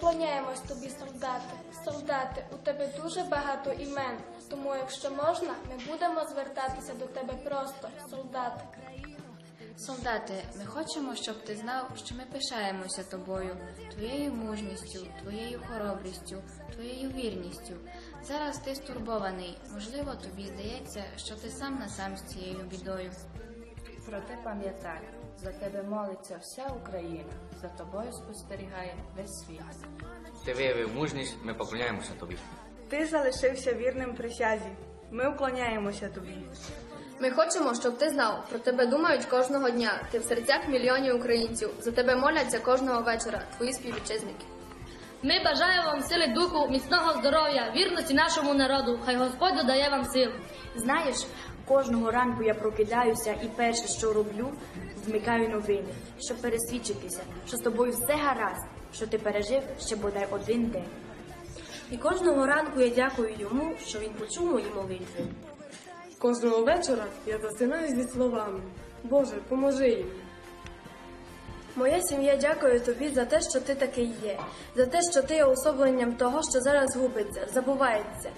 вклоняємось тобі, солдати. Солдати, у тебе дуже багато імен, тому, якщо можна, ми будемо звертатися до тебе просто, солдати. Солдати, ми хочемо, щоб ти знав, що ми пишаємося тобою, твоєю мужністю, твоєю хоробрістю, твоєю вірністю. Зараз ти стурбований. Можливо, тобі здається, що ти сам на сам з цією бідою. Проте пам'ятай, за тебе молиться вся Україна, за тобою спостерігає весь світ. Ти виявив мужність, ми поклоняємося тобі. Ти залишився вірним присязі. Ми вклоняємося тобі. Ми хочемо, щоб ти знав. Про тебе думають кожного дня. Ти в серцях мільйонів українців. За тебе моляться кожного вечора. Твої співвітчизники. Ми бажаємо вам сили духу, міцного здоров'я, вірності нашому народу. Хай Господь додає вам сил. Знаєш, кожного ранку я прокидаюся і перше, що роблю, вмикаю новини, щоб пересвідчитися, що з тобою все гаразд, що ти пережив ще бодай один день. І кожного ранку я дякую йому, що він почув мої молитви. Кожного вечора я засинаю зі словами Боже, поможи їм. Моя сім'я дякує тобі за те, що ти такий є, за те, що ти є особленням того, що зараз губиться, забувається.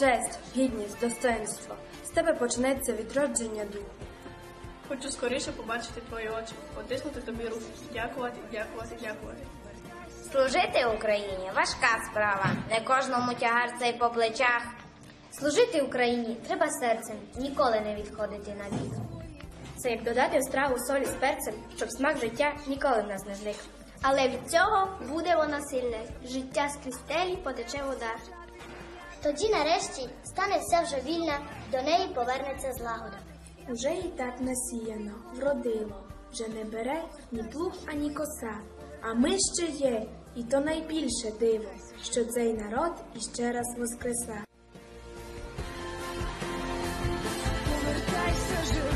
Честь, гідність, достоинство. З тебе почнеться відродження духу. Хочу скоріше побачити твої очі, потиснути тобі руку, дякувати, дякувати, дякувати. Служити Україні важка справа, не кожному тягар цей по плечах. Служити Україні треба серцем, ніколи не відходити на бік. Це як додати в страву солі з перцем, щоб смак життя ніколи в нас не зник. Але від цього буде воно сильне. Життя з крістелі потече вода. Тоді, нарешті, стане все вже вільна, до неї повернеться злагода. Уже і так насіяно, вродило, вже не бере ні плуг, ані коса. А ми ще є, і то найбільше диво, що цей народ іще раз воскреса. Повертайся, живо!